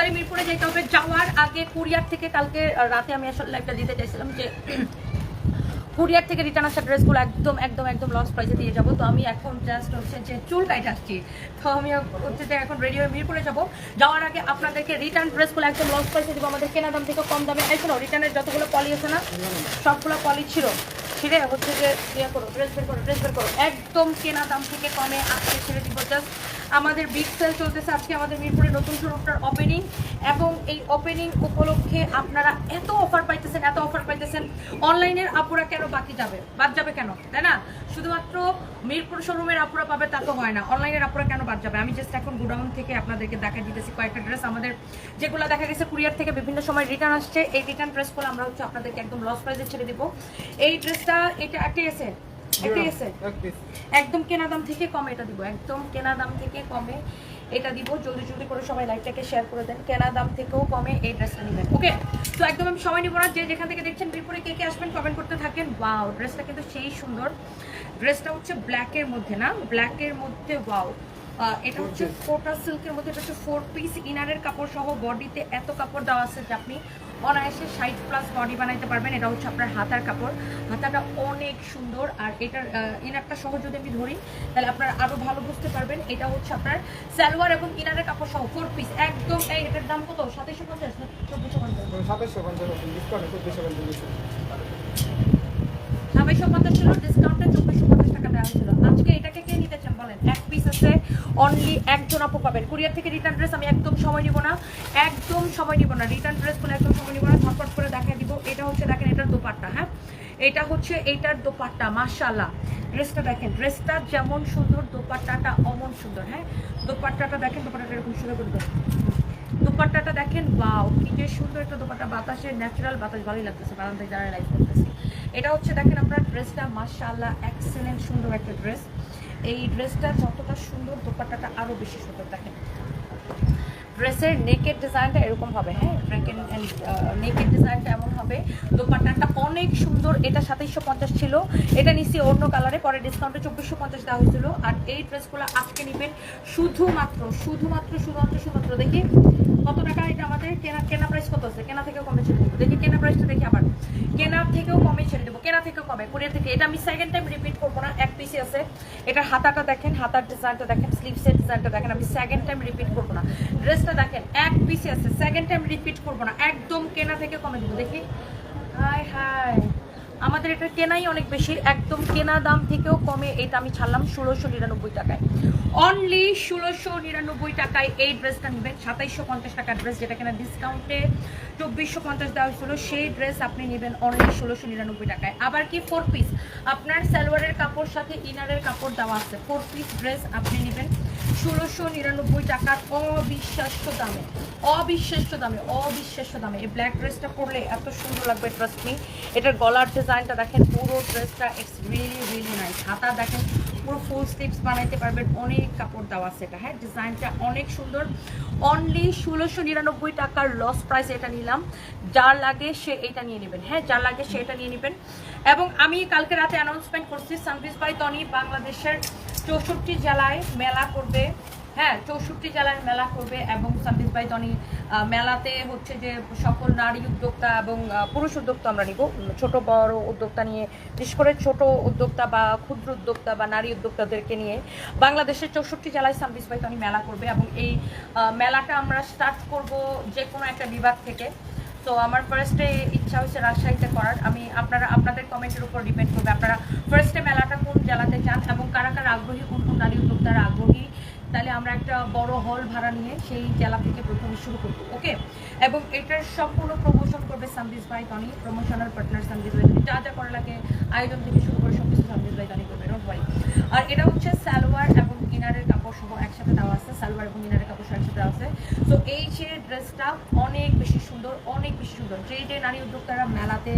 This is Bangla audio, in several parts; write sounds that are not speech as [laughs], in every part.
তাড়াতাড়ি মিরপুরে যেতে হবে। যাওয়ার আগে কুরিয়ার থেকে কালকে রাতে আমি আসলে লাইভটা দিতে চাইছিলাম যে কুরিয়ার থেকে রিটার্ন আসা ড্রেসগুলো একদম একদম একদম লস প্রাইসে দিয়ে যাব। তো আমি এখন জাস্ট হচ্ছে যে চুল কাইট আসছি। তো আমি হচ্ছে যে এখন রেডি হয়ে মিরপুরে যাব। যাওয়ার আগে আপনাদেরকে রিটার্ন ড্রেসগুলো একদম লস প্রাইসে দেবো। আমাদের কেনা দাম থেকে কম দামে। শোনো রিটার্নের যতগুলো পলি আছে না, সবগুলো পলি ছিল। ছিঁড়ে হচ্ছে যে ইয়ে করো ড্রেস বের করো ড্রেস বের করো। একদম কেনা দাম থেকে কমে আজকে ছেড়ে দিব। জাস্ট আমাদের বিগ সেল চলতেছে আজকে আমাদের মিরপুরে নতুন শোরুমটার ওপেনিং এবং এই ওপেনিং উপলক্ষে আপনারা এত অফার পাইতেছেন, এত অফার পাইতেছেন। অনলাইনের আপুরা কেন বাকি যাবে? বাদ যাবে কেন? তাই না? শুধুমাত্র মিরপুর শোরুমের আপুরা পাবে তা তো হয় না। অনলাইনের আপুরা কেন বাদ যাবে? আমি জাস্ট এখন গোডাউন থেকে আপনাদেরকে দেখা দিতেছি কয়েকটা ড্রেস আমাদের যেগুলো দেখা গেছে কুরিয়ার থেকে বিভিন্ন সময় রিটার্ন আসছে। এই রিটার্ন ড্রেসগুলো আমরা হচ্ছে আপনাদেরকে একদম লস প্রাইসে ছেড়ে দিব। এই ড্রেসটা এটা একটাই আছে আছে একদম কেনা দাম থেকে কমে এটা দিব একদম কেনা দাম থেকে কমে এটা দিব। জলদি জলদি করে সবাই লাইভটাকে শেয়ার করে দেন কেনা দাম থেকেও কমে এই ড্রেসটা নেবেন ওকে তো একদম আমি সময় নিব না যে যেখান থেকে দেখছেন মিরপুরে কে কে আসবেন কমেন্ট করতে থাকেন। ওয়াও ড্রেসটা কিন্তু সেই সুন্দর। ড্রেসটা হচ্ছে ব্ল্যাকের মধ্যে না? ব্ল্যাকের মধ্যে ওয়াও এটা হচ্ছে কোটা সিল্কের মধ্যে এটা হচ্ছে ফোর পিস ইনারের কাপড় সহ বডিতে এত কাপড় দেওয়া আছে যে আপনি অনায়াসে ষাট প্লাস বডি বানাইতে পারবেন। এটা হচ্ছে আপনার হাতার কাপড়। হাতাটা অনেক সুন্দর। আর এটার ইনারটা সহ যদি আমি ধরি তাহলে আপনারা আরও ভালো বুঝতে পারবেন। এটা হচ্ছে আপনার সালোয়ার এবং ইনারের কাপড় সহ ফোর পিস একদম এই এটার দাম কত? সাতাইশো পঞ্চাশ না চব্বিশশো পঞ্চাশ? সাতাশশো পঞ্চাশ ডিসকাউন্ট চব্বিশশো পঞ্চাশ ছিল ডিসকাউন্টে আজকে এটাকে কে নিতে চান বলেন? এক পিস অনলি একজন আপু পাবেন। কুরিয়ার থেকে রিটার্ন ড্রেস আমি একদম সময় নিব না। একদম সময় নিব না। রিটার্ন ড্রেসগুলো একদম সময় নিব না। ঝটপট করে দেখাই দিব। এটা হচ্ছে দেখেন, এটার দোপাট্টা হ্যাঁ? এটা হচ্ছে এইটার দোপাট্টা মাশাল্লাহ ড্রেসটা দেখেন ড্রেসটা যেমন সুন্দর, দোপাট্টাটা অমন সুন্দর হ্যাঁ? দোপাট্টাটা দেখেন, দোপাট্টাটা এরকম সুন্দর করে দোপাট্টাটা দেখেন বাও কি যে সুন্দর একটা দোপাট্টা। বাতাসে ন্যাচারাল বাতাস, ভালোই লাগতেছে। বারান্দায় যারা লাইভ করতেছি। এটা হচ্ছে দেখেন আপনার ড্রেসটা, মাশাআল্লাহ এক্সেলেন্ট সুন্দর একটা ড্রেস এই ড্রেসটা যতটা সুন্দর, দোপাট্টাটা আরও বেশি সুন্দর, দেখেন। ড্রেসের নেকের ডিজাইনটা এরকম হবে হ্যাঁ? নেকের ডিজাইনটা এমন হবে। দোপাট্টাটা অনেক সুন্দর, এটা সাতাইশশো পঞ্চাশ ছিল। এটা নিচ্ছি অন্য কালারে পরে ডিসকাউন্টে চব্বিশশো পঞ্চাশ দেওয়া হয়েছিল। আর এই ড্রেসগুলো আজকে নেবেন শুধুমাত্র শুধুমাত্র শুধুমাত্র শুধুমাত্র দেখি। কত টাকা এটা আমাদের? কেনা কেনা প্রাইস কত আছে? কেনা থেকেও কমে ছেড়ে দেবো। দেখি কেনা প্রাইসটা দেখি আবার। কেনার থেকেও কমে ছেড়ে দেবো। কেনা থেকেও কমে। কোরিয়ার থেকে এটা আমি সেকেন্ড টাইম রিপিট করব না, এক পিসি আছে। এটার হাতাটা দেখেন, হাতার ডিজাইনটা দেখেন স্লিভসের ডিজাইনটা দেখেন। আমি সেকেন্ড টাইম রিপিট করব না। ড্রেসটা দেখেন, এক পিসি আছে। সেকেন্ড টাইম রিপিট করব না। একদম কেনা থেকে কমে দেবো। দেখি। Hi hi. আমাদের এটা কেনাই অনেক বেশি, একদম কেনা দাম থেকেও কমে এটা আমি ছাড়লাম ষোলোশো নিরানব্বই টাকায়। অনলি ষোলোশো নিরানব্বই টাকায় এই ড্রেসটা নেবেন। সাতাইশশো পঞ্চাশ টাকার ড্রেস যেটা কিনা ডিসকাউন্টে চব্বিশশো পঞ্চাশ দেওয়া হয়েছিল সেই ড্রেস আপনি নেবেন অনলি ষোলোশো নিরানব্বই টাকায়। আবার কি ফোর পিস আপনার সালোয়ারের কাপড় সাথে ইনারের কাপড় দেওয়া আছে। ফোর পিস ড্রেস আপনি নেবেন। ষোলোশো নিরানব্বই টাকার অবিশ্বাস্য দামে অবিশ্বাস্য দামে অবিশ্বাস্য দামে। এই ব্ল্যাক ড্রেসটা পরলে এত সুন্দর লাগবে ট্রাস্ট মি এটার গলার ডিজাইনটা দেখেন, পুরো ড্রেসটা ইটস রিয়েলি রিয়েলি নাইস হাতা দেখেন, পুরো ফুল স্লিভস বানাইতে পারবেন, অনেক কাপড় দেওয়া আছে এটা। হ্যাঁ ডিজাইনটা অনেক সুন্দর। অনলি ষোলোশো নিরানব্বই টাকার লস প্রাইস এটা নিলাম। যার লাগে সে এটা নিয়ে নেবেন। হ্যাঁ যার লাগে সে এটা নিয়ে নেবেন। এবং আমি কালকে রাতে অ্যানাউন্সমেন্ট করছি, সানভিস বাই তনি, বাংলাদেশের চৌষট্টি জেলায় মেলা করবে। হ্যাঁ চৌষট্টি জেলায় মেলা করবে এবং সাব্বিস বাই তনি মেলাতে হচ্ছে যে সকল নারী উদ্যোক্তা এবং পুরুষ উদ্যোক্তা আমরা নিব। ছোট, বড় উদ্যোক্তা নিয়ে, বিশেষ করে ছোট উদ্যোক্তা বা ক্ষুদ্র উদ্যোক্তা বা নারী উদ্যোক্তাদেরকে নিয়ে বাংলাদেশের চৌষট্টি জেলায় সাব্বিস বাই তনি মেলা করবে এবং এই মেলাটা আমরা স্টার্ট করব যে কোনো একটা বিভাগ থেকে। তো আমার ফার্স্টে ইচ্ছা হচ্ছে রাজশাহীতে করার। আমি আপনারা, আপনাদের কমেন্টের উপর ডিপেন্ড করবে। আপনারা ফার্স্টে মেলাটা কোন জেলাতে চান এবং কারা কারা আগ্রহী, কোন কোন নারী উদ্যোক্তারা আগ্রহী, তাহলে আমরা একটা বড় হল ভাড়া নিয়ে সেই জেলা থেকে প্রথমে শুরু করব ওকে এবং এটার সম্পূর্ণ প্রমোশন করবে সামদিস ভাই, টনি। প্রমোশনাল পার্টনার সামদিস ভাই। যা যা করা লাগে, আয়োজন থেকে শুরু করে সব কিছু সামদিস ভাই, টনি করবে। ওয়ারি আর এটা হচ্ছে সালোয়ার ইনারের কাপড় সহ একসাথে দেওয়া আছে, সালোয়ার এবং ইনারের কাপড় সহ একসাথে দেওয়া আছে। তো এই যে ড্রেসটা অনেক বেশি সুন্দর, অনেক বেশি সুন্দর। যে নারী উদ্যোক্তারা মেলাতে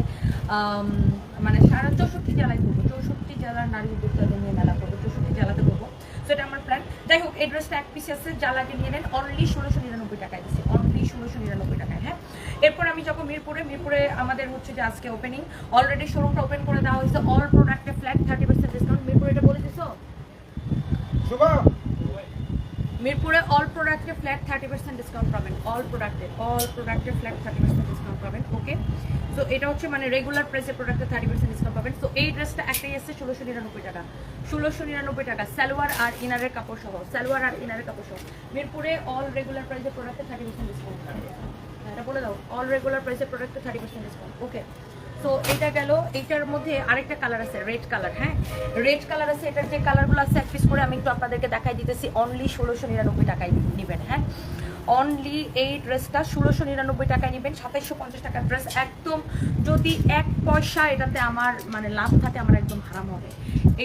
মানে সারা চৌষট্টি জেলায় করব চৌষট্টি জেলার নারী উদ্যোক্তাদের নিয়ে মেলা করব, চৌষট্টি জেলাতে করব সেটা আমার প্ল্যান যাই হোক, এই ড্রেসটা এক পিস আছে লাগে নিয়ে নেন অনলি ষোলোশো নিরানব্বই টাকায় দিচ্ছি অনলি ষোলোশো নিরানব্বই টাকায় হ্যাঁ? এরপর আমি যখন মিরপুরে। মিরপুরে আমাদের হচ্ছে যে আজকে ওপেনিং অলরেডি শোরুমটা ওপেন করে দেওয়া হয়েছে অল প্রোডাক্টে ফ্ল্যাট থার্টি পার্সেন্ট মিরপুরে অল প্রোডাক্টে ফ্ল্যাট থার্টি পার্সেন্ট ডিসকাউন্ট পাবেন। অল প্রোডাক্টে অল প্রোডাক্টে ফ্ল্যাট থার্টি পার্সেন্ট ডিসকাউন্ট পাবেন ওকে সো এটা হচ্ছে মানে রেগুলার প্রাইসের প্রোডাক্টে থার্টি পার্সেন্ট ডিসকাউন্ট পাবেন। সো এই ড্রেসটা একটাই আসছে ষোলোশো নিরানব্বই টাকা। ষোলোশো নিরানব্বই টাকা, সালোয়ার আর ইনারের কাপড় সহ, সালোয়ার আর ইনারের কাপড় সহ। মিরপুরে অল রেগুলার প্রাইসের প্রোডাক্টে থার্টি পার্সেন্ট ডিসকাউন্ট এটা বলে দাও অল রেগুলার প্রাইসের প্রোডাক্টে থার্টি পার্সেন্ট ডিসকাউন্ট ওকে তো এটা গেল, এইটার মধ্যে আরেকটা কালার আছে রেড কালার হ্যাঁ? রেড কালার আছে, এটার যে কালারগুলো আছে, এক পিস করে আমি একটু আপনাদেরকে দেখাই দিতেছি অনলি ষোলোশো নিরানব্বই টাকায় নেবেন হ্যাঁ? অনলি এই ড্রেসটা ষোলোশো নিরানব্বই টাকায় নেবেন, সাতাইশশো পঞ্চাশ টাকার ড্রেস একদম যদি এক পয়সা এটাতে আমার মানে লাভ থাকে, আমার একদম হারাম হবে।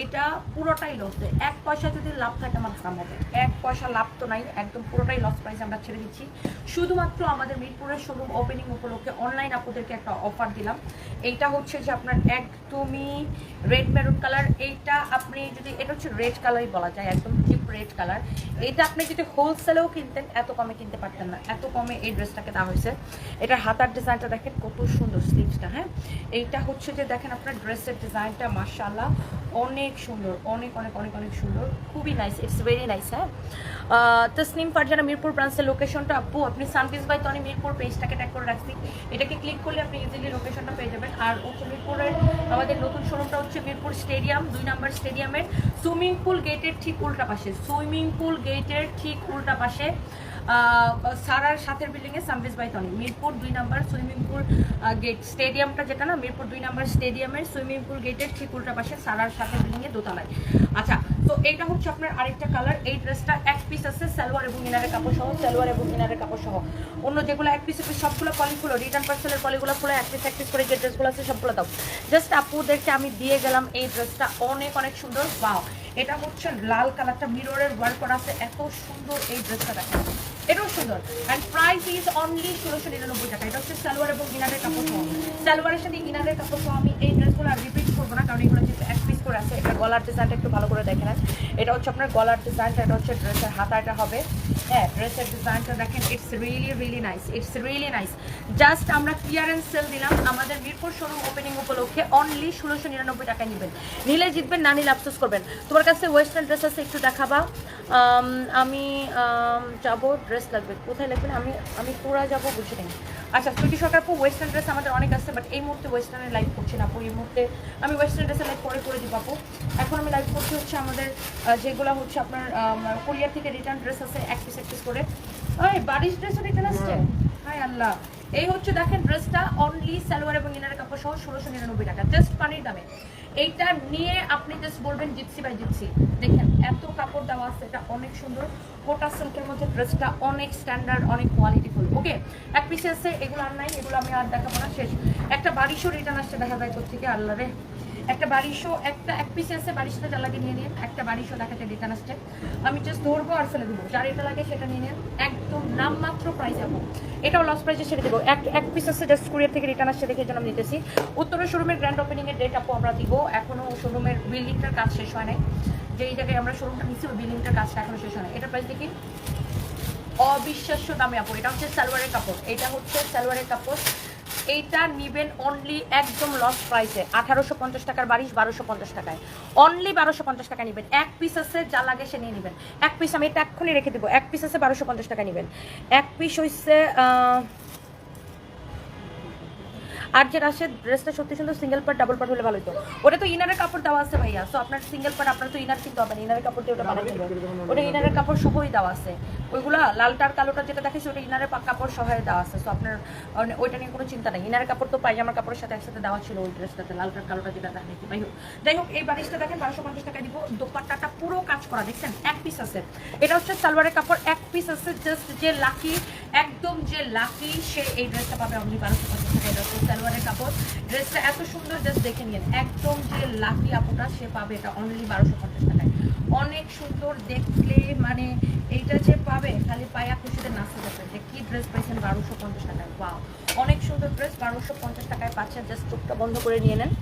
এটা পুরোটাই লস এক পয়সা যদি লাভ থাকে, আমার হারাম হবে। এক পয়সা লাভ তো নাই, একদম পুরোটাই লস প্রাইস আমরা ছেড়ে দিচ্ছি। শুধুমাত্র আমাদের মিরপুরের শোরুম ওপেনিং উপলক্ষে অনলাইন আপুদেরকে একটা অফার দিলাম। এইটা হচ্ছে যে আপনার একদমই রেড মেরুন কালার এইটা আপনি যদি, এটা হচ্ছে রেড কালারই বলা যায়, একদম রেড কালার এটা আপনি যদি হোলসেলেও কিনতেন, এত কমে কিনতে পারতেন না। এত কমে এই ড্রেসটাকে দেওয়া হয়েছে। এটার হাতার ডিজাইনটা দেখেন, কত সুন্দর স্লিভসটা হ্যাঁ? এইটা হচ্ছে যে দেখেন আপনার ড্রেসের ডিজাইনটা মার্শাল্লাহ অনেক সুন্দর, অনেক অনেক অনেক অনেক সুন্দর। খুবই নাইস ইটস ভেরি নাইস হ্যাঁ? তসনিম ফারজানা মিরপুর ব্রাঞ্চের লোকেশনটা আপু, আপনি সানপিস বাই তনি মিরপুর পেজটাকে ট্যাগ করে রাখছি। এটাকে ক্লিক করলে আপনি ইজিলি লোকেশনটা পেয়ে যাবেন। আর হচ্ছে মিরপুরের আমাদের নতুন শোরুমটা হচ্ছে মিরপুর স্টেডিয়াম দুই নাম্বার স্টেডিয়ামের সুইমিং পুল গেটের ঠিক উল্টা পাশে সুইমিং পুল গেটের ঠিক উল্টা পাশে সারার সাথের building A সামবিস by Toni. Mirpur দুই নাম্বার সুইমিং পুল গেট স্টেডিয়ামটা যেটা না, মিরপুর দুই নাম্বার স্টেডিয়ামের সুইমিং পুল গেটের ঠিক উল্টা পাশে সারার সাথের বিল্ডিং এ দোতলায়। আচ্ছা তো এইটা হচ্ছে আপনার আরেকটা কালার এই ড্রেসটা এক পিস আছে, সালোয়ার এবং ইনারের কাপড় সহ সালোয়ার এবং ইনারের কাপড় সহ অন্য যেগুলো এক পিস সবগুলো পলিগুলো রিটার্ন পার্সেলের পলিগুলো খুলে এক পিস এক পিস করে যে ড্রেসগুলো আছে, সবগুলো দাও। জাস্ট আপুদেরকে আমি দিয়ে গেলাম এই ড্রেসটা অনেক অনেক সুন্দর। বাও এটা হচ্ছে লাল কালারটা মিররের ওয়ার্ক করা আছে। এত সুন্দর এই ড্রেসটা দেখেন। এটাও সুন্দর। অ্যান্ড প্রাইস ইজ অনলি ষোলোশো নিরানব্বই টাকা। এটা হচ্ছে সালোয়ার এবং ইনারের কাপড় সালোয়ারের সাথে ইনারের কাপড় সহ আমি এই ড্রেসগুলো আর রিপিট করব না, কারণ এগুলো করে আছে। এটা গলার ডিজাইনটা একটু ভালো করে দেখে নেন। এটা হচ্ছে আপনার গলার ডিজাইনটা এটা হচ্ছে ড্রেসের হাতাটা হবে। হ্যাঁ ড্রেসের ডিজাইনটা দেখেন it's really really nice it's really nice just আমরা ক্লিয়ারেন্স সেল দিলাম আমাদের মিরপুর শোরুম ওপেনিং উপলক্ষে অনলি ষোলোশো নিরানব্বই টাকায় নেবেন। নিলে জিতবেন না নিলে আফসোস করবেন। তোমার কাছে ওয়েস্টার্ন ড্রেস আছে একটু দেখাবা। আম, যাব ড্রেস লাগবে। কোথায় লাগবে আমি আমি পুরা যাব বুঝে নেই। আচ্ছা সুইটি সরকার ওয়েস্টার্ন ড্রেস আমাদের অনেক আছে বাট এই মুহূর্তে ওয়েস্টার্নের লাইভ করছি না এই মুহূর্তে আমি ওয়েস্টার্ন ড্রেসের লাইভ পরে করে দিব। আপু এখন আমি লাইভ করছি হচ্ছে আমাদের যেগুলো হচ্ছে আপনার কোরিয়ার থেকে রিটার্ন ড্রেস আছে এক পিস এক পিস করে। ওই বারিশ ড্রেসও রিটার্ন আসছে? হাই আল্লাহ। এই হচ্ছে দেখেন ড্রেসটা অনলি সালোয়ার এবং ইনার কাপড় সহ ষোলোশো নিরানব্বই টাকা। জাস্ট পানির দামে। এইটা নিয়ে আপনি জাস্ট বলবেন জিপসি বাই জিপসি। দেখেন এত কাপড় দেওয়া আছে এটা অনেক সুন্দর। কোটা সিল্কের মধ্যে ড্রেসটা অনেক স্ট্যান্ডার্ড অনেক কোয়ালিটিফুল ওকে এক পিসে আছে এগুলো আর নাই এগুলো আমি আর দেখাবো না শেষ। একটা বারিশও রিটার্ন আসছে দেখা যায় থেকে আল্লাহ রে। একটা বারিশও একটা, এক পিসে আছে বারিশটা যা লাগে নিয়ে নিন, একটা বারিশও দেখাতে রিটার্ন আসছে। আমি জাস্ট ধরবো আর ফেলে দেবো, যার এটা লাগে সেটা নিয়ে নিন। একদম নামমাত্র প্রাইস যাব এটাও লস প্রাইসে সেটা দেবো। এক এক পিস আছে জাস্ট কুরিয়ার থেকে রিটার্ন আসছে দেখে জন্য নিতেছি। উত্তরের শোরুমের গ্র্যান্ড ওপেনিংয়ের ডেট আপু আমরা দিব। এখনও শোরুমের বিল্ডিংটার কাজ শেষ হয় নাই। যেই জায়গায় আমরা শোরুমটা নিচ্ছি ওই বিল্ডিংটার কাজটা এখনও শেষ হয় নাই। এটা প্রাইস দেখি। অবিশ্বাস্য দামে আপু, এটা হচ্ছে সালোয়ারের কাপড়। এটা হচ্ছে সালোয়ারের কাপড়। এইটা নিবেন অনলি একদম লস প্রাইসে আঠারোশো পঞ্চাশ টাকার বারিশ, বারোশো পঞ্চাশ টাকায়। অনলি বারোশো পঞ্চাশ টাকা নেবেন। এক পিস আছে, যা লাগে সে নিয়ে নেবেন। এক পিস আমি এটা এক্ষুনি রেখে দেবো। এক পিস আছে, বারোশো পঞ্চাশ টাকা নেবেন। এক পিস হচ্ছে আর যেটা আসে ড্রেসটা সত্যি সুন্দর সিঙ্গেল পার্ট ডাবল পার্ট হলে ভালো হতো ওটা তো ইনারের কাপড় দেওয়া আছে ভাইয়া। সো আপনার সিঙ্গেল পার্ট আপনার তো ইনার কিনতে হবে না। ইনারের কাপড় দিয়ে ওটা দেবে ওটা ইনারের কাপড় শুভই দেওয়া আছে। ওইগুলা লালটার কালোটা যেটা দেখেছি ওটা ইনারের কাপড় সহায় দেওয়া আছে। সো আপনার মানে ওইটা নিয়ে কোনো চিন্তা নেই। ইনারের কাপড় তো পায়জামার কাপড়ের সাথে একসাথে দেওয়া ছিল ওই ড্রেসটাতে লালটার কালোটা যেটা দেখেছি যাই হোক যাই হোক, এই বারিশটা দেখেন, বারোশো পঞ্চাশ টাকা দিব। দোপাট্টাটা পুরো কাজ করা, দেখছেন? এক পিস আছে। এটা হচ্ছে সালোয়ারের কাপড়, এক পিস আছে জাস্ট যে লাকি একদম যে লাকি সে এই ড্রেসটা পাবে অনলি বারোশো পঞ্চাশ টাকা এটা সালোয়ারের কাপড়। ড্রেসটা এত সুন্দর জাস্ট দেখে নিন, একদম যে লাকি আপুটা সে পাবে এটা অনলি বারোশো পঞ্চাশ টাকায়। অনেক সুন্দর দেখলে মানে এইটা যে পাবে, খালি পায়া খুশিতে নাচতে যাবে যে কি ড্রেস পাইছেন বারোশো পঞ্চাশ টাকায় বা অনেক সুন্দর ড্রেস বারোশো পঞ্চাশ টাকায় পাচ্ছেন জাস্ট চোখটা বন্ধ করে নিয়ে নেন।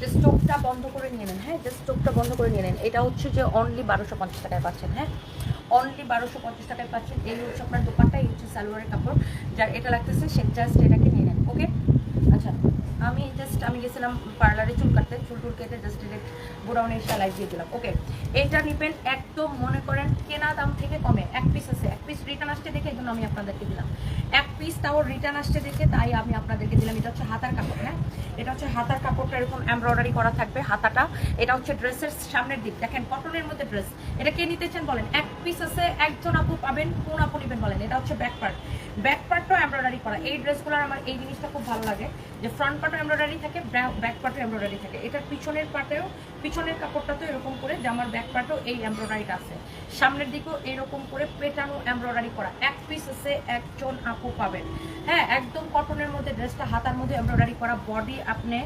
যে স্টোভটা বন্ধ করে নিয়ে নেন হ্যাঁ? যে স্টোভটা বন্ধ করে নিয়ে নেন। এটা হচ্ছে যে অনলি বারোশো পঞ্চাশ টাকায় পাচ্ছেন হ্যাঁ? অনলি বারোশো পঞ্চাশ টাকায় পাচ্ছেন। এই হচ্ছে আপনার দোকানটা এই হচ্ছে সালোয়ারের কাপড়। যার এটা লাগতেছে, সে জাস্ট এটাকে নিয়ে নেন ওকে আচ্ছা আমি জাস্ট আমি গেছিলাম পার্লারে চুল কাটতে, চুল টুল কেটে জাস্ট ডিরেক্ট গোডাউনে এসে দিয়ে দিলাম ওকে এইটা নেবেন একদম, মনে করেন, কেনা দাম থেকে কমে, এক পিস আছে, এক পিস রিটার্ন আসতে দেখে একদম আমি আপনাদেরকে দিলাম। এক পিস তাও রিটার্ন আসছে দেখে, তাই আমি আপনাদেরকে দিলাম। এটা হচ্ছে হাতার কাপড় হ্যাঁ? এটা হচ্ছে হাতার কাপড়টা এরকম এমব্রয়ডারি করা থাকবে হাতাটা। এটা হচ্ছে ড্রেসের সামনের দিক। দেখেন কটনের মধ্যে ড্রেস এটা কে নিতে চান বলেন? এক পিস আছে, একজন আপু পাবেন, কোন আপু নেবেন বলেন? এটা হচ্ছে ব্যাক পার্ট ব্যাক পার্টটাও এমব্রয়ডারি করা। এই ড্রেসগুলোর আমার এই জিনিসটা খুব ভালো লাগে, যে ফ্রন্ট পার্টও এমব্রয়ডারি থাকে ব্যাক পার্টও এমব্রয়ডারি থাকে। এটার পিছনের পার্টেও পিছনের কাপড়টা তো এরকম করে জামার ব্যাক পার্টও এই এমব্রয়ডারিটা আছে। সামনের দিকেও এরকম করে পেটানো এমব্রয়ডারি করা। এক পিস একজন আপু পাবেন। হ্যাঁ একদম কটনের মধ্যে ড্রেসটা হাতার মধ্যে এমব্রয়ডারি করা বডি আপনি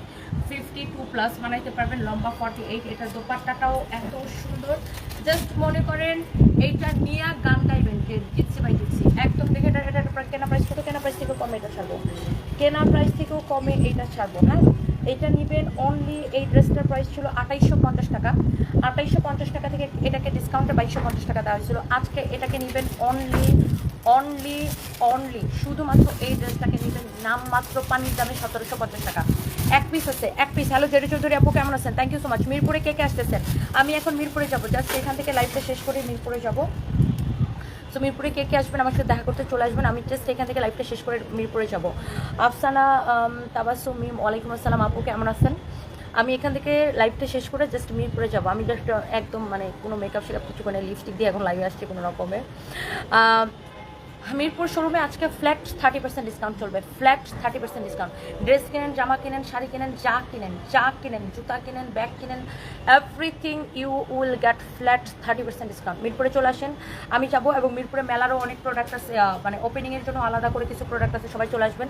ফিফটি টু প্লাস বানাইতে পারবেন, লম্বা ফর্টি এইট এটার দোপাট্টাটাও এত সুন্দর। জাস্ট মনে করেন এইটা নিয়ে গান গাইবেন জিতছি ভাই জিতছি একদম দেখে এটা এটা কেনা প্রাইস কত কেনা প্রাইস থেকেও কমে এটা ছাড়বো। কেনা প্রাইস থেকেও কমে এটা ছাড়বো হ্যাঁ? এটা নেবেন অনলি এই ড্রেসটার প্রাইস ছিল আঠাইশশো পঞ্চাশ টাকা। আঠাইশশো পঞ্চাশ টাকা থেকে এটাকে ডিসকাউন্টে বাইশশো পঞ্চাশ টাকা দেওয়া হয়েছিল। আজকে এটাকে নেবেন অনলি অনলি অনলি শুধুমাত্র এই ড্রেসটাকে নেবেন নামমাত্র পানির দামে সতেরোশো পঞ্চাশ টাকা। এক পিস আছে এক পিস হ্যালো জেরি চৌধুরী আপু, কেমন আছেন? থ্যাংক ইউ সো মাচ মিরপুরে কে কে আসতেছেন? আমি এখন মিরপুরে যাব। জাস্ট এখান থেকে লাইভটা শেষ করে মিরপুরে যাব। তো মিরপুরে কে কে আসবেন? আমার সাথে দেখা করতে চলে আসবেন। আমি জাস্ট এখান থেকে লাইফটা শেষ করে মিরপুরে যাব। আফসানা তাবাসু মিম, ওয়ালাইকুম আসসালাম। আপু, কেমন আছেন? আমি এখান থেকে লাইফটা শেষ করে জাস্ট মিরপুরে যাব। আমি জাস্ট একদম মানে কোনো মেকআপ শেকআপ কিছু করে লিপস্টিক দিয়ে এখন লাইভে আসছি কোনো রকমে। আহ, মিরপুর শোরুমে আজকে ফ্ল্যাট থার্টি পার্সেন্ট ডিসকাউন্ট চলবে। Flat thirty percent discount dress কিনেন জামা কিনেন শাড়ি কিনেন যা কিনেন যা কিনেন জুতা কিনেন ব্যাগ কিনেন everything you will get flat thirty percent discount মিরপুরে চলে আসেন আমি যাব এবং মিরপুরে মেলারও অনেক প্রোডাক্ট আছে মানে ওপেনিংয়ের জন্য আলাদা করে কিছু প্রোডাক্ট আছে সবাই চলে আসবেন।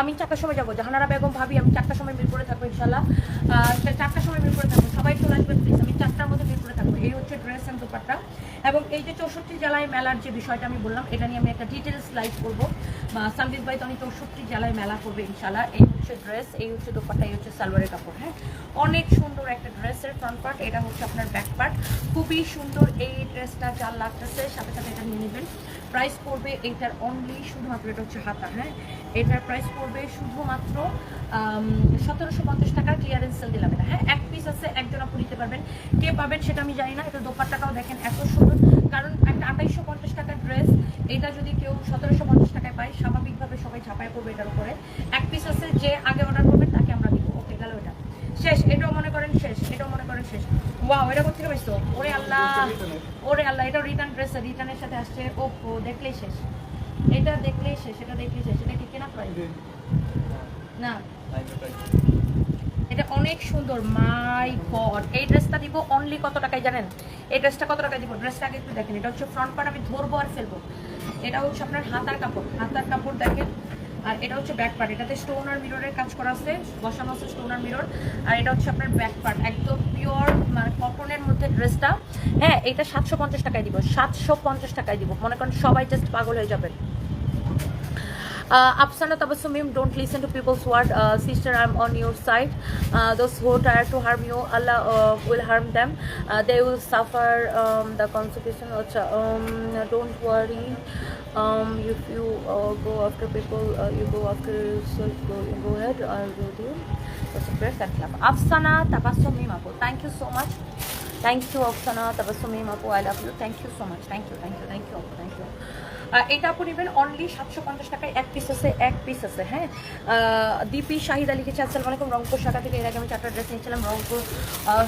আমি চারটার সময় যাব জাহানারা বেগম ভাবি আমি চারটার সময় মিরপুরে থাকব ইনশাল্লাহ চারটার সময় মিরপুরে থাকব সবাই চলে আসবেন প্লিজ আমি চারটার মধ্যে মিরপুরে থাকব। এই হচ্ছে ড্রেস অ্যান্ড দুপাট্টা। এবং এই যে চৌষট্টি জেলায় মেলার যে বিষয়টা আমি বললাম, এটা নিয়ে আমি একটা ডিটেলস লাইভ করব। সামদিস ভাই তো আমি চৌষট্টি জেলায় মেলা করবে ইনশাল্লাহ এই হচ্ছে ড্রেস এই হচ্ছে দোপাটা এই হচ্ছে সালোয়ারের কাপড় হ্যাঁ? অনেক সুন্দর একটা ড্রেসের ফ্রন্ট পার্ট এটা হচ্ছে আপনার ব্যাক পার্ট খুবই সুন্দর এই ড্রেসটা যার লাগতেছে, সাথে সাথে এটা নিয়ে নেবেন। প্রাইস পড়বে এইটার অনলি শুধুমাত্র এটা হচ্ছে হাতা হ্যাঁ? এটার প্রাইস পড়বে শুধুমাত্র সতেরোশো পঞ্চাশ টাকা ক্লিয়ারেন্স সেল দিলাম এটা হ্যাঁ? এক পিস আছে, একজন আপনি নিতে পারবেন। কে পাবেন সেটা আমি জানি না, এটা দোপাট্টাটাও দেখেন এত সুন্দর। কারণ একটা আঠাইশশো পঞ্চাশ টাকার ড্রেস এটা যদি কেউ সতেরোশো পঞ্চাশ টাকায় পায়, স্বাভাবিকভাবে সবাই ঝাঁপায় করবে এটার উপরে। এক পিস আছে, যে আগে অর্ডার করবেন, তাকে আমরা দিব। ওকে গেল এটা। শেষ, এটাও মনে করেন শেষ, এটাও মনে করেন শেষ। ওয়াও এটা কোথেকে পাইছো? ওরে আল্লাহ ওরে আল্লাহ এটা রিটার্ন ড্রেস রিটার্নের সাথে আসছে ও ও দেখলেই শেষ। এটা দেখলেই শেষ এটা দেখলেই শেষ এটা কি কেনা প্রাইস না। এটা অনেক সুন্দর মাই গড এই ড্রেসটা দিব অনলি কত টাকায় জানেন? এই ড্রেসটা কত টাকায় দিব? ড্রেসটা আগে একটু দেখেন এটা হচ্ছে ফ্রন্ট পার্ট আমি ধরবো আর ফেলব। এটা হচ্ছে আপনার হাতার কাপড়। হাতার কাপড় দেখেন আর এটা হচ্ছে ব্যাক পার্ট এটাতে স্টোন আর মিররের কাজ করা আছে, বসানো আছে স্টোন আর মিরর আর এটা হচ্ছে আপনার ব্যাক পার্ট একদম পিওর মানে কটনের মধ্যে ড্রেসটা হ্যাঁ এটা সাতশো পঞ্চাশ টাকায় দিব, সাতশো পঞ্চাশ টাকায় দিব, মনে করেন সবাই জাস্ট পাগল হয়ে যাবেন। Uh, Tabassumim, don't listen to people's word. Uh, sister, I'm on your side. Uh, those who try to harm you, Allah uh, will harm them. They will suffer um, the consequence. Um, don't worry. Um, if you go after people, you go after yourself. Go, go ahead. I'll go with you. That's a prayer and love. Afsana Tabassumim. Thank you so much. Thank you, Afsana Tabassumim. I love you. Thank you so much. Thank you, thank you, thank you, Thank you. এটা আপনি নেবেন অনলি সাতশো পঞ্চাশ টাকায় এক পিস আছে, এক পিস আছে হ্যাঁ? দীপি শাহিদা লিখেছে আসসালামু আলাইকুম, রংপুর শাখা থেকে এর আগে আমি চারটা ড্রেস নিয়েছিলাম, রংপুর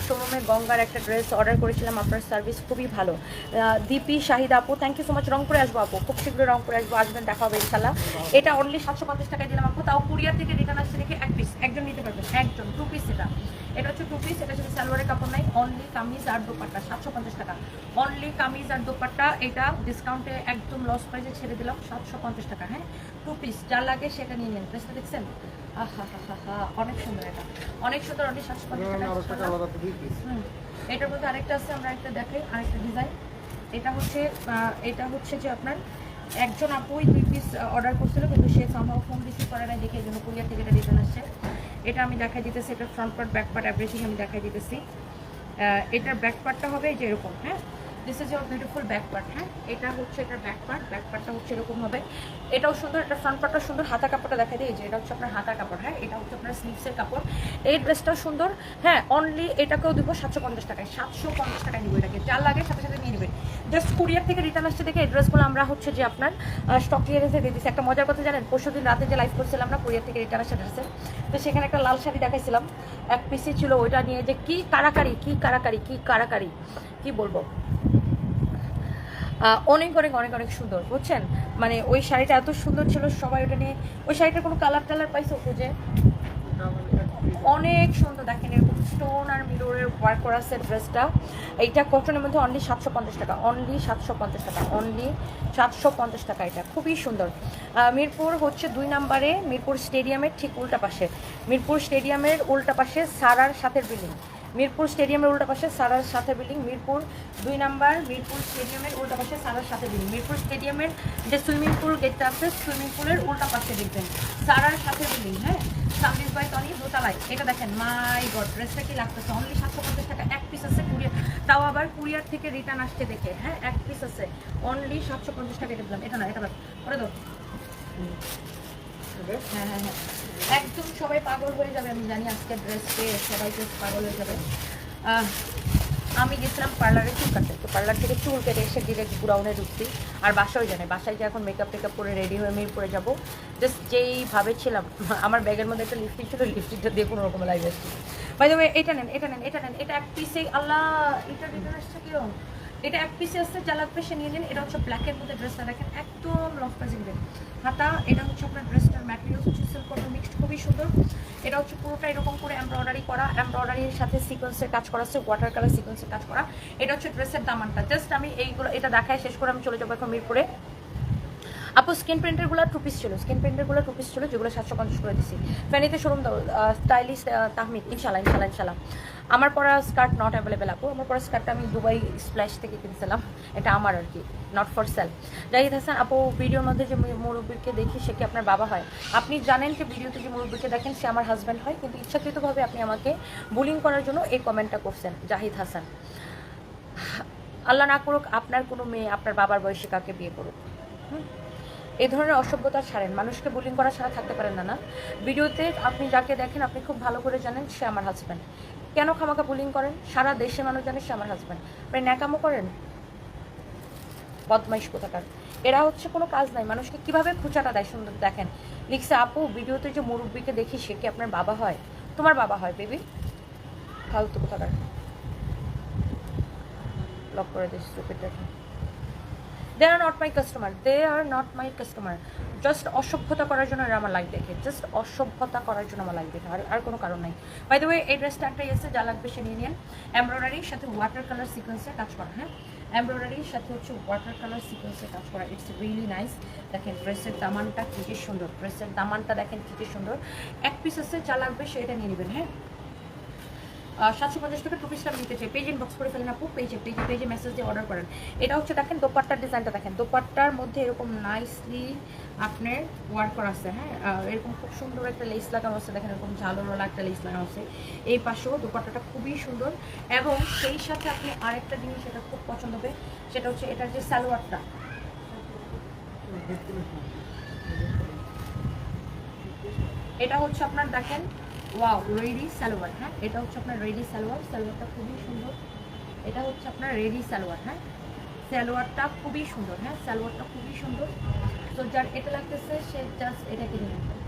শোরুমে গঙ্গার একটা ড্রেস অর্ডার করেছিলাম, আপনার সার্ভিস খুবই ভালো। দীপি শাহিদা আপু থ্যাংক ইউ সো মাচ রংপুরে আসব আপু, খুব শীঘ্রই রংপুরে আসব, আসবেন, দেখা হবে ইনশাল্লাহ এটা অনলি সাতশো পঞ্চাশ টাকায় দিলাম আপু, তাও কুরিয়ার থেকে রিটার্ন আসছে দেখে এক পিস একজন নিতে পারবেন একজন টু পিস এটা। এটা হচ্ছে টু পিস এটা হচ্ছে সালোয়ারের কাপড় নাই অনলি কামিজ আর দোপাট্টা সাতশো পঞ্চাশ টাকা। অনলি কামিজ আর দোপাট্টা এটা ডিসকাউন্টে একদম লস প্রাইসে ছেড়ে দিলাম সাতশো পঞ্চাশ টাকা হ্যাঁ? টু পিস যা লাগে সেটা নিয়ে নেন ড্রেসটা দেখছেন? অনেক সুন্দর এটা। অনেক সুন্দর অনেক সাতশো পঞ্চাশ টাকা। এটার মধ্যে আরেকটা আছে আমরা একটা দেখাই আরেকটা ডিজাইন এটা হচ্ছে এটা হচ্ছে যে আপনার একজন আপুই দুই পিস অর্ডার করছিল কিন্তু সে সামহাও ফোন রিসিভ করে নাই দেখে এই জন্য কুরিয়ার থেকে এটা রিটার্ন আসছে। এটা আমি দেখাই দিতেছি, এটা front part back part everything আমি দেখাই দিতেছি। এটার ব্যাক পার্টটা হবে যে এরকম হ্যাঁ? This is your beautiful back part হ্যাঁ? এটা হচ্ছে এটার ব্যাক পার্ট ব্যাক পার্টটা হচ্ছে এরকম হবে। এটাও সুন্দর, এটা ফ্রন্ট পার্টটা সুন্দর। হাতা কাপড়টা দেখা দিয়ে যে এটা হচ্ছে আপনার হাতা কাপড় হ্যাঁ? এটা হচ্ছে আপনার স্লিভসের কাপড়। এই ড্রেসটাও সুন্দর হ্যাঁ? অনলি এটাকেও দিব সাতশো পঞ্চাশ টাকায়। সাতশো পঞ্চাশ টাকায় নিব এটাকে। যার লাগে সাথে সাথে নিয়ে নেবেন। জাস্ট কুরিয়ার থেকে রিটার্ন আসছে দেখে এই ড্রেসগুলো আমরা হচ্ছে যে আপনার স্টক ক্লিয়ারেন্সে দিয়ে দিচ্ছি একটা মজার কথা জানেন পরশু দিন রাতে যে লাইভ করছিলাম না কুরিয়ার থেকে রিটার্ন আসছে ড্রেসে তো সেখানে একটা লাল শাড়ি দেখাইছিলাম। এক পিসি ছিল ওইটা নিয়ে যে কি কারাকারি কি কারাকারি কি কারাকারি, কি বলব? অনেক অনেক অনেক অনেক সুন্দর, বুঝছেন? মানে ওই শাড়িটা এত সুন্দর ছিল, সবাই ওটা নিয়ে ওই শাড়িটার কোনো কালার টালার পাইছো খুঁজে অনেক সুন্দর, দেখেন এরকম স্টোন আর মিররের ওয়ার্ক করা আছে ড্রেসটা এইটা কটনের মধ্যে অনলি সাতশো পঞ্চাশ টাকা অনলি সাতশো পঞ্চাশ টাকা অনলি সাতশো পঞ্চাশ টাকা এটা, খুবই সুন্দর। মিরপুর হচ্ছে দুই নাম্বারে, মিরপুর স্টেডিয়ামের ঠিক উল্টা পাশে। মিরপুর স্টেডিয়ামের উল্টা পাশে সারার সাথের বিল্ডিং মিরপুর স্টেডিয়ামের উল্টা পাশে সারার সাথে বিল্ডিং মিরপুর দুই নাম্বার, মিরপুর স্টেডিয়ামের উল্টা পাশে সারার সাথে বিল্ডিং মিরপুর স্টেডিয়ামের যে সুইমিং পুল গেটটা আছে সুইমিং পুলের উল্টা পাশে দেখবেন। সারার সাথে বিল্ডিং হ্যাঁ? সামরিস বাই টনি, দোতলায়। এটা দেখেন মাই গড ড্রেসটা কি লাগতেছে? অনলি সাতশো পঞ্চাশ টাকা, এক পিস আছে কুরিয়ার। তাও আবার কুরিয়ার থেকে রিটার্ন আসছে দেখে হ্যাঁ? এক পিস আছে। অনলি সাতশো পঞ্চাশ টাকা এটা এটা না, এটা দাও হ্যাঁ হ্যাঁ হ্যাঁ। একদম সবাই পাগল হয়ে যাবে, আমি জানি আজকে ড্রেস পেয়ে সবাই তো পাগল হয়ে যাবে। আমি গেছিলাম পার্লারে চুল কাটতে তো পার্লার থেকে চুল কেটে এসে ডিরেক্ট ব্রাউনে ঢুকছি। আর বাসায় জানে, বাসায় যে এখন মেকআপ টেকআপ করে রেডি হয়ে মিরপুরে যাব। জাস্ট যেইভাবে ছিলাম, [laughs] আমার ব্যাগের মধ্যে একটা লিপস্টিক ছিল লিপস্টিকটা দিয়ে কোনো রকম লাইভ আসছি ভাই এটা নেন এটা নেন এটা নেন, এটা এক পিসে আল্লাহ, এটা রিটার্ন আসছে এটা এক পিসে আসছে যা পেশে নিয়ে নিন, এটা হচ্ছে ব্ল্যাকের মধ্যে ড্রেসটা দেখেন, একদম প্রাইসে দিবেন। হাতা, এটা হচ্ছে আপনার ড্রেসটার ম্যাটেরিয়াল হচ্ছে সিল্ক মিক্সড খুবই সুন্দর। এটা হচ্ছে পুরোটা এরকম করে এমব্রয়ডারি করা এমব্রয়ডারির সাথে সিকোয়েন্সের কাজ করা আছে ওয়াটার কালার সিকোয়েন্সের কাজ করা। এটা হচ্ছে ড্রেসের দামানটা। জাস্ট আমি এইগুলো, এটা দেখায় শেষ করে আমি চলে যাব এখন মিরপুরে। আপু স্কিন প্রিন্টেরগুলো টু পিস ছিল স্কিন প্রিন্টেরগুলো টু পিস ছিল, যেগুলো সাতশো পঞ্চাশ করে দিছি। ফ্যানিতে শোরুম স্টাইলিশ তাহমিদ ইনশাল্লাহ ইনশাল্লাহ ইনশাল্লাহ আমার পরা স্কার্ট নট অ্যাভেলেবেল আপু। আমার পরা স্কার্টটা আমি দুবাই স্প্ল্যাশ থেকে কিনছিলাম। এটা আমার আর কি not for sale Zahid Hasan, আপু ভিডিওর মধ্যে যে মুরব্বীকে দেখি, সে কি আপনার বাবা হয়? আপনি জানেন যে ভিডিওতে যে মুরব্বীকে দেখেন, সে আমার হাজব্যান্ড হয়, কিন্তু ইচ্ছাকৃতভাবে আপনি আমাকে বুলিং করার জন্য এই কমেন্টটা করছেন, জাহিদ হাসান। আল্লাহ না করুক, আপনার কোনো মেয়ে, আপনার বাবার বয়সী কাকে বিয়ে করুক। হুম? এই ধরনের অসভ্যতা ছাড়েন। মানুষকে বুলিং করা ছাড়া থাকতে পারেন না না। ভিডিওতে আপনি যাকে দেখেন, আপনি খুব ভালো করে জানেন, সে আমার হাজব্যান্ড কেন খামাকা বুলিং করেন? সারা দেশে মানুষ জানে সে আমার হাজব্যান্ড আপনি ন্যাকামো করেন? বদমাইশ কোথাকার। এরা হচ্ছে কোনো কাজ নাই। মানুষকে কীভাবে খুচাটা দেয় সুন্দর দেখেন। লিখছে, আপু, ভিডিওতে যে মুরব্বীকে দেখি, সে কি আপনার বাবা হয়? তোমার বাবা হয় বেবি ফালতু কোথাকার। লক করে দিস স্টুপিড দেখেন। They are not my customer they are not my customer just অসভ্যতা করার জন্য আমার লাইক দেখে। জাস্ট অসভ্যতা করার জন্য আমার লাইক দেখে। আর আর কোনো কারণ নাই। বাই দ্য ওয়ে এই ড্রেসটা একটা এসে যা লাগবে সে নিয়ে নিন। এমব্রয়ডারির সাথে ওয়াটার কালার সিকোয়েন্সের কাজ করা হ্যাঁ? এমব্রয়ডারির সাথে হচ্ছে ওয়াটার কালার সিকোয়েন্সের কাজ করা। ইটস রিয়েলি নাইস দেখেন ড্রেসের দামানটা কী সুন্দর। ড্রেসের দামানটা দেখেন কী সুন্দর। এক পিস আছে যা লাগবে সেটা নিয়ে নেবেন হ্যাঁ? সাতশো পঞ্চাশ টাকা টু পিসটা নিতে চাই। পেজ ইনবক্স করে ফেলেন আপু। পেজে পেজে পেজে মেসেজ দিয়ে অর্ডার করেন। এটা হচ্ছে দেখেন, দোপাট্টার ডিজাইনটা দেখেন। দোপাট্টার মধ্যে এরকম নাইসলি আপনার ওয়ার্ক করা আছে হ্যাঁ? এরকম খুব সুন্দর একটা লেস লাগানো আছে। দেখেন, এরকম ঝালোরওয়ালা একটা লেস লাগানো আছে। এই পাশেও দোপাট্টাটা খুবই সুন্দর। এবং সেই সাথে আপনি আরেকটা জিনিস এটা খুব পছন্দ হবে, সেটা হচ্ছে এটার যে সালোয়ারটা। এটা হচ্ছে আপনার দেখেন ওয়াও রেডি সালোয়ার হ্যাঁ? এটা হচ্ছে আপনার রেডি সালোয়ার সালোয়ারটা খুবই সুন্দর। এটা হচ্ছে আপনার রেডি সালোয়ার হ্যাঁ? সালোয়ারটা খুবই সুন্দর হ্যাঁ? সালোয়ারটা খুবই সুন্দর। তো যার এটা লাগতেছে, সে জাস্ট এটা কিনে নেবেন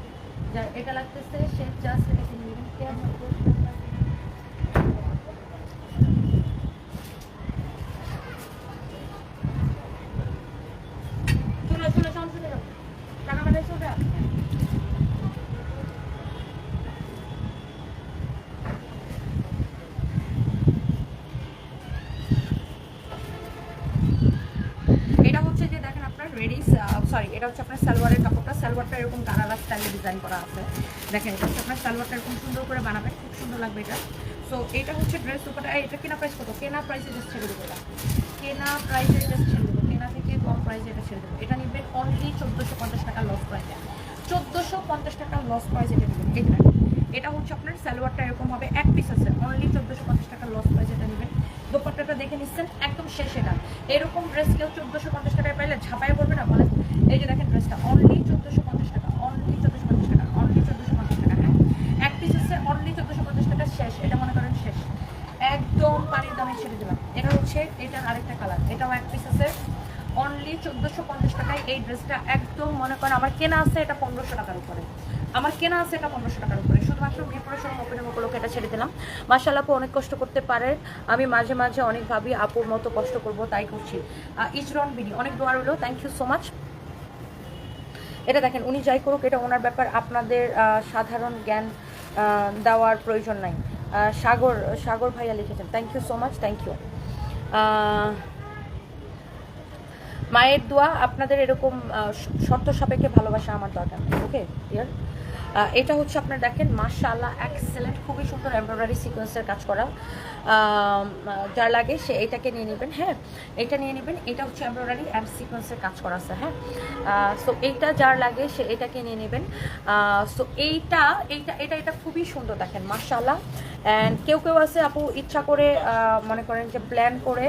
যার এটা লাগতেছে, সে জাস্ট এটা কিনে নেবেন দেখেন আপনার সালোয়ারটা এরকম সুন্দর করে বানাবেন, খুব সুন্দর লাগবে এটা। সো এটা হচ্ছে ড্রেস উপরটা এটা কেনা প্রাইস কত? কেনা প্রাইসে জাস্ট ছেড়ে দেবো এটা। কেনা প্রাইসে জাস্ট ছেড়ে দেবো, কেনা থেকে কম প্রাইসে এটা ছেড়ে দেবো। এটা নিবেন অনলি চোদ্দোশো পঞ্চাশ টাকা লস প্রাইসে চোদ্দোশো পঞ্চাশ টাকা লস প্রাইস এটা নেবেন এটা এটা হচ্ছে আপনার সালোয়ারটা এরকম হবে, এক পিস আছে অনলি চোদ্দোশো পঞ্চাশ টাকা লস প্রাইস এটা নেবেন। দোপাট্টাটা দেখে নিচ্ছেন, একদম শেষ এটা। এরকম ড্রেস কেউ চোদ্দোশো পঞ্চাশ টাকায় পাইলে ঝাপায় পড়বে না, বলেন। এই যে দেখেন ড্রেসটা অনলি চোদ্দোশো পঞ্চাশ টাকা অনলি চোদ্দোশো পঞ্চাশ টাকা অনলি চোদ্দোশো পঞ্চাশ টাকা হ্যাঁ এক পিস হচ্ছে অনলি চোদ্দোশো পঞ্চাশ টাকা শেষ, এটা মনে করেন শেষ। একদম পানির দামে ছেড়ে দিলাম। এটা হচ্ছে, এটার আরেকটা কালার এটাও এক পিস আছে। অনলি চোদ্দোশো পঞ্চাশ টাকায় এই ড্রেসটা একদম মনে করেন, আমার কেনা আছে এটা পনেরোশো টাকার উপরে। আমার কেনা আছে এটা পনেরোশো টাকার উপরে। শুধুমাত্র উপলক্ষে এটা ছেড়ে দিলাম। মাসাল আপু অনেক কষ্ট করতে পারে। আমি মাঝে মাঝে অনেক ভাবি, আপুর মতো কষ্ট করব, তাই করছি। ইজরন বিডি, অনেক দোয়া রইল। থ্যাংক ইউ সো মাচ এটা দেখেন, উনি যাই করুক, এটা ওনার ব্যাপার। আপনাদের সাধারণ জ্ঞান দেওয়ার প্রয়োজন নাই। সাগর সাগর ভাইয়া লিখেছেন thank you so much thank you মায়ের দোয়া, আপনাদের এরকম শর্ত সাপেক্ষে ভালোবাসা আমার দরকার ওকে ক্লিয়ার এটা হচ্ছে আপনার দেখেন, মাশাআল্লাহ এক্সেলেন্ট খুবই সুন্দর এমব্রয়ডারি সিকোয়েন্সের কাজ করা। যার লাগে সে এটাকে নিয়ে নেবেন হ্যাঁ? এটা নিয়ে নেবেন, এটা হচ্ছে এমব্রয়ডারি অ্যান্ড সিকোয়েন্সের কাজ করা আছে হ্যাঁ? সো এইটা যার লাগে সে এটাকে নিয়ে নেবেন। সো এইটা এইটা, এটা এটা খুবই সুন্দর দেখেন, মাশাআল্লাহ। অ্যান্ড কেউ কেউ আছে, আপু, ইচ্ছা করে মনে করেন যে প্ল্যান করে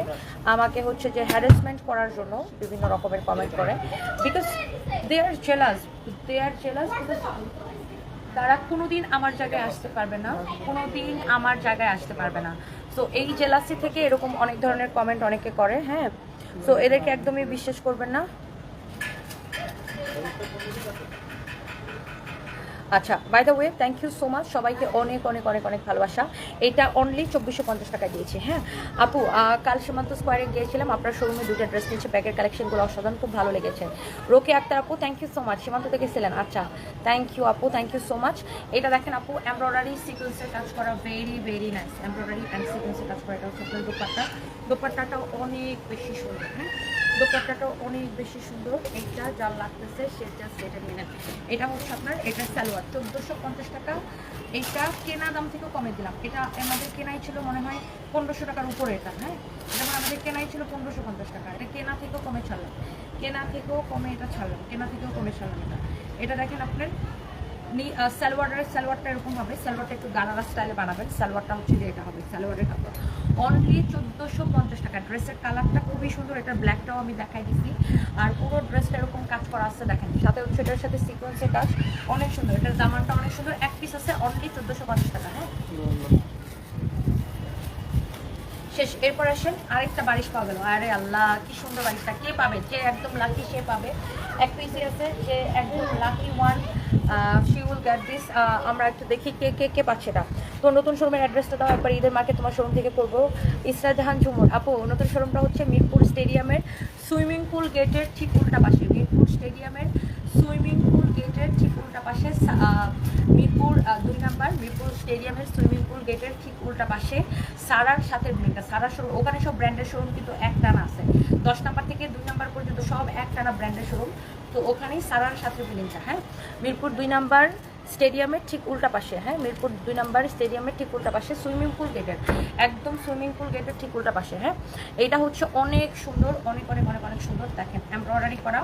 আমাকে হচ্ছে যে হ্যারাসমেন্ট করার জন্য বিভিন্ন রকমের কমেন্ট করে। Because they are jealous they are jealous because তারা কোনো দিন আমার জায়গায় আসতে পারবে না কোনো দিন আমার জায়গায় আসতে পারবে না। সো এই জেলাসি থেকে এরকম অনেক ধরনের কমেন্ট অনেকে করে হ্যাঁ? সো এদেরকে একদমই বিশ্বাস করবেন না। আচ্ছা by the way thank you so much সবাইকে অনেক অনেক অনেক অনেক ভালোবাসা। এটা অনলি চব্বিশশো পঞ্চাশ টাকা দিয়েছি। হ্যাঁ আপু কাল সীমান্ত স্কোয়ারে গিয়েছিলাম। আপনার শোরুমে দুটো ড্রেস নিয়েছে। ব্যাগের কালেকশনগুলো অসাধারণ, খুব ভালো লেগেছে। রোকে আক্তার আপু থ্যাংক ইউ সো মাচ সীমান্ত থেকে ছিলেন। আচ্ছা থ্যাংক ইউ আপু থ্যাংক ইউ সো মাচ এটা দেখেন আপু এমব্রয়ডারি সিকোয়েন্সের কাজ করা very very nice embroidery and সিকোয়েন্সের কাজ করা এটা হচ্ছে আপনার দোপাট্টা। দোপাট্টাটাও অনেক বেশি সুন্দর হ্যাঁ? দোপাট্টাটাও অনেক বেশি সুন্দর। এইটা যা লাগতেছে সেটা সেটা নিয়ে নেন। এটা হচ্ছে আপনার, এটা সালোয়ার। চোদ্দোশো পঞ্চাশ টাকা। এইটা কেনা দাম থেকেও কমে দিলাম। এটা আমাদের কেনাই ছিল মনে হয় পনেরোশো টাকার উপরে এটা হ্যাঁ? যেমন আমাদের কেনাই ছিল পনেরোশো পঞ্চাশ টাকা। এটা কেনা থেকেও কমে ছাড়লাম। কেনা থেকেও কমে এটা ছাড়লাম। কেনা থেকেও কমে ছাড়লাম এটা। এটা দেখেন আপনার সালোয়ারের, সালোয়ারটা এরকম হবে, সালোয়ারটা একটু গালারা স্টাইলে বানাবেন, সালোয়ারটা হচ্ছে যে এটা হবে, সালোয়ারের কাপড়। অনলি চোদ্দোশো পঞ্চাশ টাকা। ড্রেসের কালারটা খুবই সুন্দর, এটা ব্ল্যাকটাও আমি দেখাই দিছি। আর পুরো ড্রেসটা এরকম কাজ করা আছে, দেখেন। সাথে হচ্ছে এটার সাথে সিকোয়েন্সের কাজ অনেক সুন্দর। এটার দামানটা অনেক সুন্দর। এক পিস আছে অনলি চোদ্দোশো পঞ্চাশ টাকা হ্যাঁ? শেষ, এরপর আসেন আরেকটা বারিশ পাওয়া গেল। আরে আল্লাহ, কি সুন্দর বারিশটা। কে পাবে? যে একদম লাকি সে পাবে। এক পিসি আছে যে একদম lucky one she will get this আমরা একটু দেখি কে কে কে পাচ্ছে এটা। তো নতুন শোরুমের অ্যাড্রেসটা দাও, একবার ঈদের মার্কেট তোমার শোরুম থেকে করব। ইসরা জাহান ঝুমুর। আপু, নতুন শোরুমটা হচ্ছে মিরপুর স্টেডিয়ামের সুইমিং পুল গেটের ঠিক উল্টা পাশে। মিরপুর স্টেডিয়ামের সুইমিং পুল গেটের ঠিক উল্টা পাশে মিরপুর দুই নাম্বার, মিরপুর স্টেডিয়ামের সুইমিং পুল গেটের ঠিক উল্টা পাশে সারার সাথে বিল্ডিংটা সারা শোরুম ওখানে সব ব্র্যান্ডের শোরুম কিন্তু এক টানা আছে। দশ নাম্বার থেকে দুই নাম্বার পর্যন্ত সব এক টানা ব্র্যান্ডের শোরুম তো ওখানেই সারার সাথে বিল্ডিংটা হ্যাঁ? মিরপুর দুই নাম্বার স্টেডিয়ামের ঠিক উল্টা পাশে হ্যাঁ? মিরপুর দুই নাম্বার স্টেডিয়ামের ঠিক উল্টা পাশে সুইমিং পুল গেটের একদম সুইমিং পুল গেটের ঠিক উল্টা পাশে হ্যাঁ? এইটা হচ্ছে অনেক সুন্দর, অনেক অনেক অনেক অনেক সুন্দর। দেখেন এমব্রয়ডারি করা।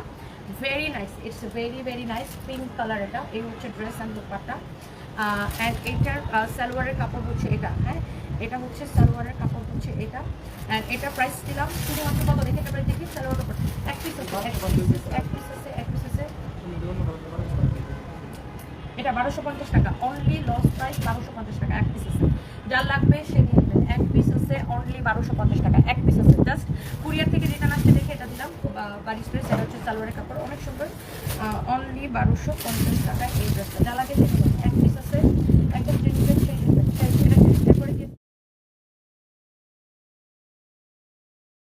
Very nice it's very very nice pink colour এটা। এই হচ্ছে ড্রেস অ্যান্ড দুপাট্টা অ্যান্ড এইটার সালোয়ারের কাপড় হচ্ছে এটা হ্যাঁ? এটা হচ্ছে সালোয়ারের কাপড় হচ্ছে এটা। অ্যান্ড এটা প্রাইস দিলাম, শুধুমাত্র কত? দেখে তারপরে দেখি সালোয়ার কাপড় এক পিস আছে, এক পিস আছে, এক পিস এটা বারোশো পঞ্চাশ টাকা। অনলি লস প্রাইস বারোশো পঞ্চাশ টাকা, এক পিস আছে। যার লাগবে সে নিয়ে এক পিস আছে অনলি বারোশো পঞ্চাশ টাকা। এক পিস আছে জাস্ট কুরিয়ার থেকে রিটার্ন আসছে দেখে এটা দিলাম। বাড়ি স্প্রেস এটা হচ্ছে সালোয়ারের কাপড়। অনেক সুন্দর। অনলি বারোশো পঞ্চাশ টাকা এই ড্রেসটা যা লাগে এক পিস আছে